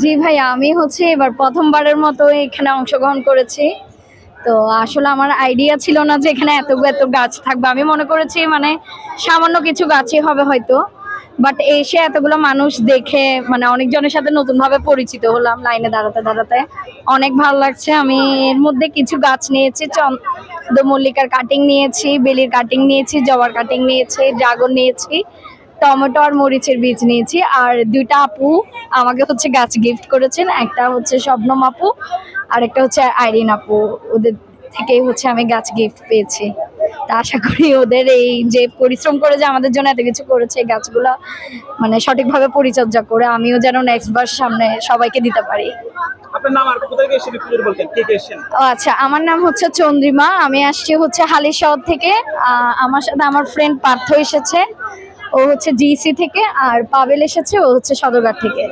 জি ভাইয়া আমি হচ্ছে এবার প্রথমবারের মতো এখানে অংশগ্রহণ করেছি। তো আসলে আমার আইডিয়া ছিল না যে এখানে এত এত গাছ থাকবে। আমি মনে করেছি মানে সামান্য কিছু গাছই হবে হয়তো। বাট এসে এতগুলো মানুষ দেখে মানে অনেকজনের সাথে নতুনভাবে পরিচিত হলাম লাইনে দাঁড়াতে দাঁড়াতে। অনেক ভালো লাগছে। আমি এর মধ্যে কিছু গাছ নিয়েছি, চন্দ্রমল্লিকার কাটিং নিয়েছি, বেলির কাটিং নিয়েছি, জবার কাটিং নিয়েছি, ড্রাগন নিয়েছি। টমেটো আর মরিচের বীজ নিয়েছি। আর দুইটা আপু আমাকে হচ্ছে গাছ গিফট করেছেন। একটা হচ্ছে শবনম আপু আর একটা হচ্ছে আইরিন আপু। ওদের থেকেই হচ্ছে আমি গাছ গিফট পেয়েছি। তা আশা করি ওদের এই যে পরিশ্রম করে যে আমাদের জন্য এত কিছু করেছে এই গাছগুলো মানে সঠিকভাবে পরিচর্যা করে আমিও যেন নেক্সট বার সামনে সবাইকে দিতে পারি। ও আচ্ছা আমার নাম হচ্ছে চন্দ্রিমা। আমি আসছি হচ্ছে হালিশহর থেকে। আমার সাথে আমার ফ্রেন্ড পার্থ এসেছে। ও হচ্ছে জিসি থেকে আর পাবেল এসেছে ও হচ্ছে সদরঘাট থেকে।